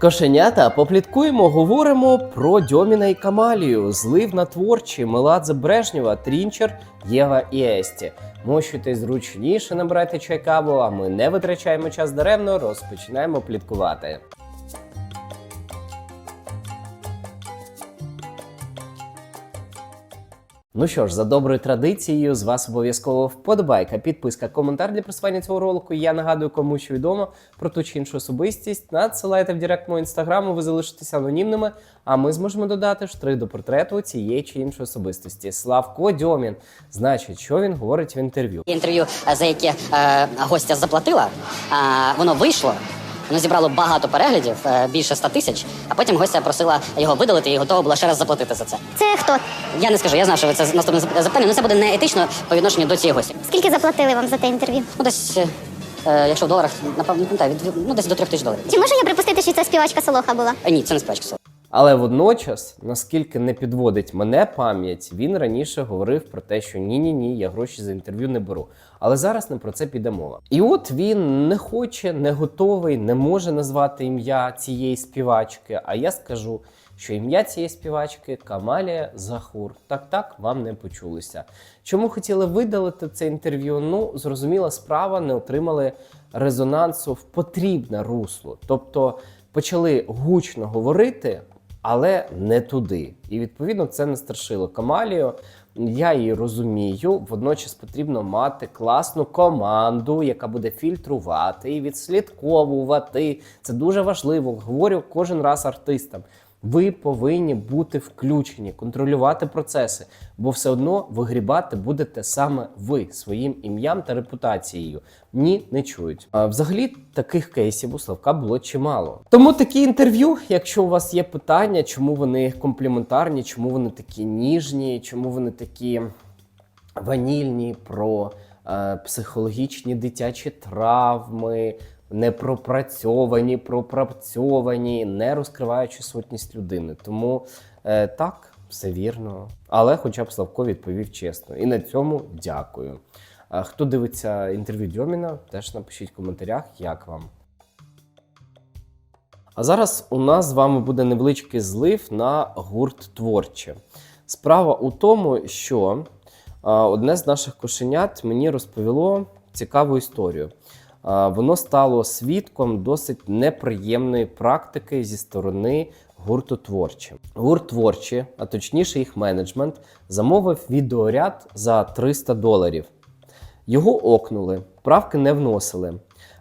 Кошенята, попліткуємо, говоримо про Дьоміна і Камалію, злив на творчі, Меладзе Брежнєва, Трінчер, Єва і Есті. Мощуйтесь зручніше, набирайте чай каву, а ми не витрачаємо час даремно, розпочинаємо пліткувати. Ну що ж, за доброю традицією, з вас обов'язково вподобайка, підписка, коментар для просування цього ролику. Я нагадую, кому що відомо про ту чи іншу особистість. Надсилайте в директ мого інстаграму, ви залишитеся анонімними, а ми зможемо додати штрих до портрету цієї чи іншої особистості. Славко Дьомін. Значить, що він говорить в інтерв'ю? Інтерв'ю, е, за яке е, гостя заплатила, е, воно вийшло. Воно зібрало багато переглядів, е, більше 100 тисяч, а потім гостя просила його видалити і готова була ще раз заплатити за це. Це хто? Я не скажу, я знав, що ви це наступне зап- запитання, але це буде не етично по відношенню до цієї гості. Скільки заплатили вам за те інтерв'ю? Ну, десь, е, е, якщо в доларах, напевно, не пам'ятаю, ну, десь до трьох тисяч доларів. Чи можу я припустити, що це співачка Солоха була? Ні, це не спячка. Але водночас, наскільки не підводить мене пам'ять, він раніше говорив про те, що ні, ні, ні, я гроші за інтерв'ю не беру. Але зараз не про це піде мова. І от він не хоче, не готовий, не може назвати ім'я цієї співачки. А я скажу, що ім'я цієї співачки Камалія Захур. Так, так вам не почулося. Чому хотіли видалити це інтерв'ю? Ну, зрозуміла справа, не отримали резонансу в потрібне русло. Тобто почали гучно говорити, але не туди. І відповідно це не страшило Камалію. Я її розумію. Водночас потрібно мати класну команду, яка буде фільтрувати і відслідковувати. Це дуже важливо. Говорю кожен раз артистам. Ви повинні бути включені, контролювати процеси, бо все одно вигрібати будете саме ви своїм ім'ям та репутацією. Ні, не чують. А взагалі таких кейсів у Славка було чимало. Тому такі інтерв'ю, якщо у вас є питання, чому вони компліментарні, чому вони такі ніжні, чому вони такі ванільні про е, психологічні дитячі травми, не пропрацьовані, не розкриваючи сутність людини. Тому е, так, все вірно. Але хоча б Славко відповів чесно. І на цьому дякую. А хто дивиться інтерв'ю Дьоміна, теж напишіть в коментарях, як вам. А зараз у нас з вами буде невеличкий злив на гурт творче. Справа у тому, що одне з наших кошенят мені розповіло цікаву історію. Воно стало свідком досить неприємної практики зі сторони гурту творче. Гурт творче, а точніше їх менеджмент, замовив відеоряд за 300 доларів. Його окнули, правки не вносили.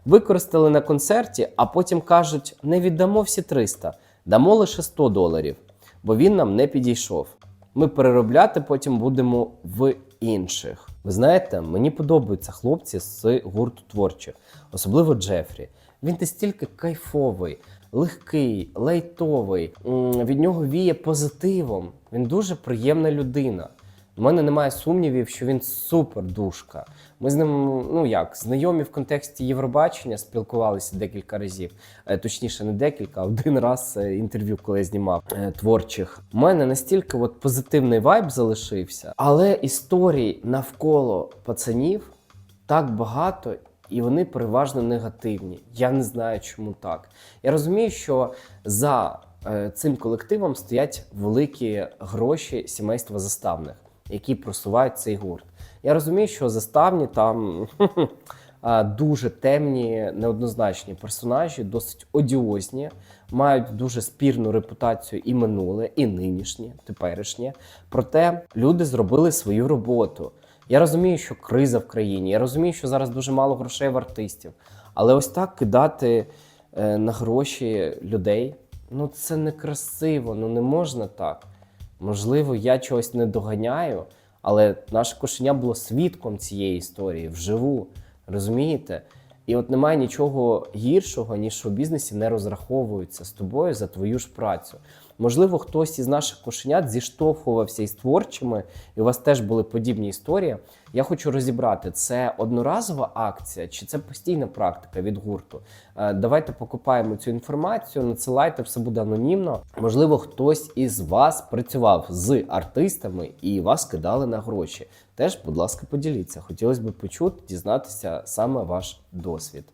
Використали на концерті, а потім кажуть: не віддамо всі 300, дамо лише 100 доларів, бо він нам не підійшов. Ми переробляти потім будемо в інших. Ви знаєте, мені подобаються хлопці з гурту творчих, особливо Джефрі. Він настільки кайфовий, легкий, лайтовий. Від нього віє позитивом. Він дуже приємна людина. У мене немає сумнівів, що він супер душка. Ми з ним, ну як, знайомі в контексті Євробачення, спілкувалися декілька разів. Е, Точніше, не декілька, а один раз е, інтерв'ю, коли я знімав е, творчих. У мене настільки от позитивний вайб залишився, але історій навколо пацанів так багато. І вони переважно негативні. Я не знаю, чому так. Я розумію, що за е, цим колективом стоять великі гроші сімейства заставних, які просувають цей гурт. Я розумію, що заставні там дуже темні, неоднозначні персонажі, досить одіозні, мають дуже спірну репутацію і минуле, і нинішнє, теперішнє. Проте люди зробили свою роботу. Я розумію, що криза в країні. Я розумію, що зараз дуже мало грошей в артистів. Але ось так кидати е, на гроші людей ну це некрасиво, ну не можна так. Можливо, я чогось не доганяю, але наше кошеня було свідком цієї історії вживу. Розумієте? І от немає нічого гіршого, ніж в бізнесі не розраховуються з тобою за твою ж працю. Можливо, хтось із наших кошенят зіштовхувався із творчими, і у вас теж були подібні історії. Я хочу розібрати, це одноразова акція чи це постійна практика від гурту. Е, Давайте покупаємо цю інформацію, надсилайте, все буде анонімно. Можливо, хтось із вас працював з артистами і вас кидали на гроші. Теж, будь ласка, поділіться. Хотілося б почути, дізнатися саме ваш досвід.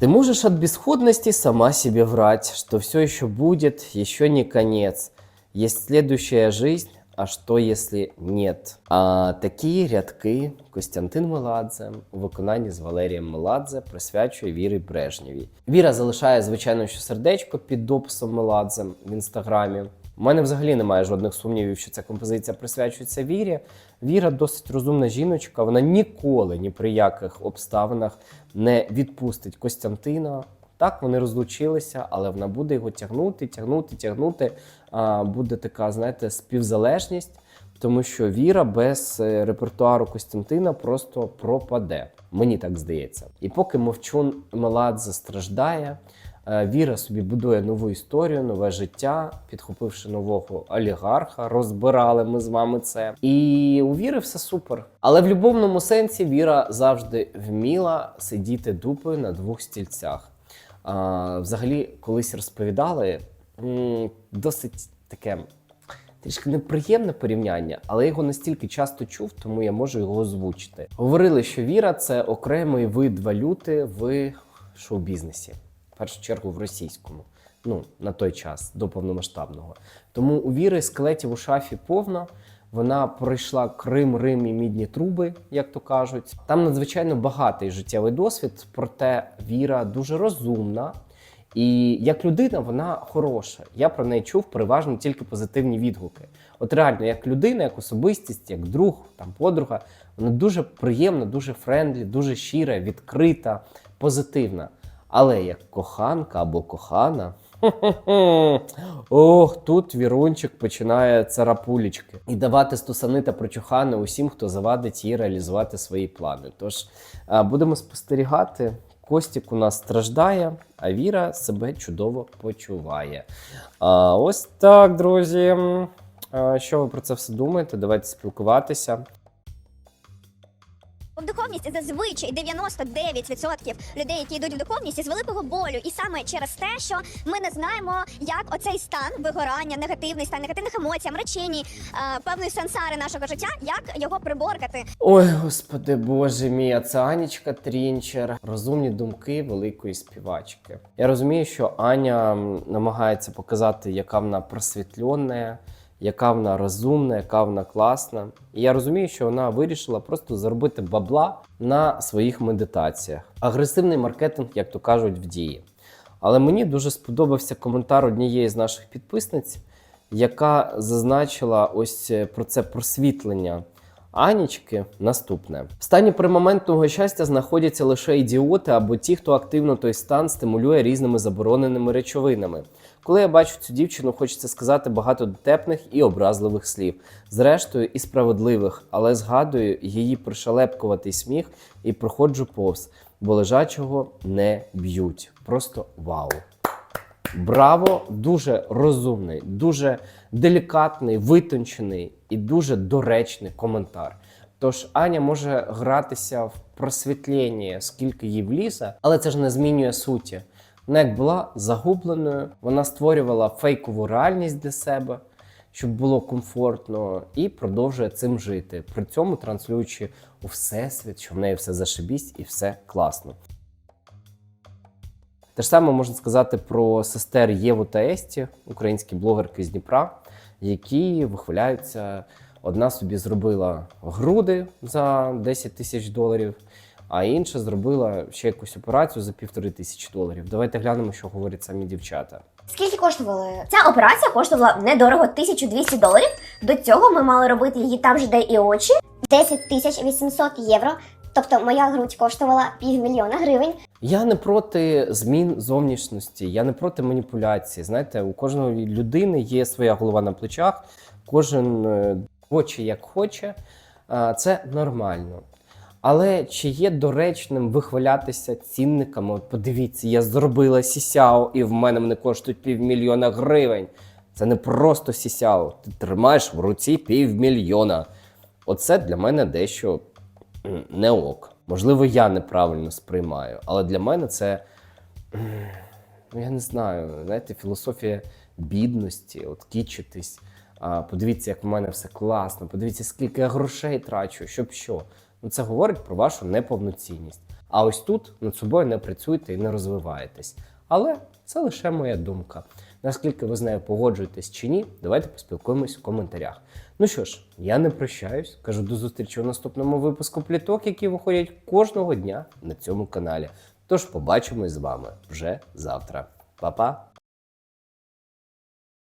Ты можешь от бесходности сама себе врать, что все еще будет, еще не конец. Есть следующая жизнь, а що, якщо нет? А такі рядки Костянтин Меладзе у виконанні з Валерієм Меладзе присвячує Вірі Брежнєвій. Віра залишає, звичайно, що сердечко під дописом Меладзе в інстаграмі. У мене взагалі немає жодних сумнівів, що ця композиція присвячується Вірі. Віра досить розумна жіночка. Вона ніколи ні при яких обставинах не відпустить Костянтина. Так, вони розлучилися, але вона буде його тягнути, тягнути, тягнути. Буде така, знаєте, співзалежність, тому що віра без е, репертуару Костянтина просто пропаде. Мені так здається. І поки мовчун Меладзе страждає, е, Віра собі будує нову історію, нове життя, підхопивши нового олігарха, розбирали ми з вами це. І у Віри все супер. Але в любовному сенсі Віра завжди вміла сидіти дупою на двох стільцях. Взагалі, колись розповідали досить таке трішки неприємне порівняння, але я його настільки часто чув, тому я можу його озвучити. Говорили, що віра це окремий вид валюти в шоу-бізнесі, в першу чергу в російському. Ну, на той час до повномасштабного. Тому у віри скелетів у шафі повно. Вона пройшла Крим, Рим і мідні труби, як то кажуть. Там надзвичайно багатий життєвий досвід, проте віра дуже розумна. І як людина вона хороша. Я про неї чув переважно тільки позитивні відгуки. От реально, як людина, як особистість, як друг, там подруга, вона дуже приємна, дуже френдлі, дуже щира, відкрита, позитивна. Але як коханка або кохана. Ох, тут вірунчик починає царапулічки і давати стусани та прочухани усім, хто завадить їй реалізувати свої плани. Тож будемо спостерігати. Костік у нас страждає, а Віра себе чудово почуває. А, ось так, друзі. Що ви про це все думаєте? Давайте спілкуватися. Духовність зазвичай 99% людей, які йдуть в духовність, із великого болю, і саме через те, що ми не знаємо, як оцей стан вигорання, негативний стан негативних емоцій, мрачені, е, певної сенсари нашого життя, як його приборкати. Ой, господи, боже мій, це Анічка Трінчер. Розумні думки великої співачки. Я розумію, що Аня намагається показати, яка вона просвітльона, яка вона розумна, яка вона класна. І я розумію, що вона вирішила просто заробити бабла на своїх медитаціях. Агресивний маркетинг, як то кажуть, в дії. Але мені дуже сподобався коментар однієї з наших підписниць, яка зазначила ось е, про це просвітлення. Анічки наступне. В стані примоментного щастя знаходяться лише ідіоти або ті, хто активно той стан стимулює різними забороненими речовинами. Коли я бачу цю дівчину, хочеться сказати багато дотепних і образливих слів, зрештою і справедливих, але згадую її пришалепкуватий сміх і проходжу повз, бо лежачого не б'ють. Просто вау! Браво! Дуже розумний, дуже делікатний, витончений і дуже доречний коментар. Тож Аня може гратися в просвітлення, скільки їй влізе, але це ж не змінює суті. Як була загубленою, вона створювала фейкову реальність для себе, щоб було комфортно, і продовжує цим жити, при цьому транслюючи у всесвіт, що в неї все зашибісь і все класно. Те ж саме можна сказати про сестер Єву та Есті, українські блогерки з Дніпра, які вихваляються. Одна собі зробила груди за 10 тисяч доларів, а інша зробила ще якусь операцію за півтори тисячі доларів. Давайте глянемо, що говорять самі дівчата. Скільки коштували? Ця операція коштувала недорого 1200 доларів. До цього ми мали робити її там же, де і очі. 10 тисяч 800 євро. Тобто моя грудь коштувала півмільйона гривень. Я не проти змін зовнішності, я не проти маніпуляції. Знаєте, у кожної людини є своя голова на плечах, кожен е, хоче як хоче, це нормально. Але чи є доречним вихвалятися цінниками? От подивіться, я зробила сісяо, і в мене вони коштують півмільйона гривень. Це не просто сісяо. Ти тримаєш в руці півмільйона. Оце для мене дещо не ок. Можливо, я неправильно сприймаю, але для мене це, ну я не знаю, знаєте, філософія бідності, от кічитись. Подивіться, як в мене все класно, подивіться, скільки я грошей трачу, щоб що. Ну, це говорить про вашу неповноцінність. А ось тут над собою не працюєте і не розвиваєтесь. Але це лише моя думка. Наскільки ви з нею погоджуєтесь чи ні, давайте поспілкуємось в коментарях. Ну що ж, я не прощаюсь. Кажу до зустрічі у наступному випуску пліток, які виходять кожного дня на цьому каналі. Тож побачимось з вами вже завтра. Па-па!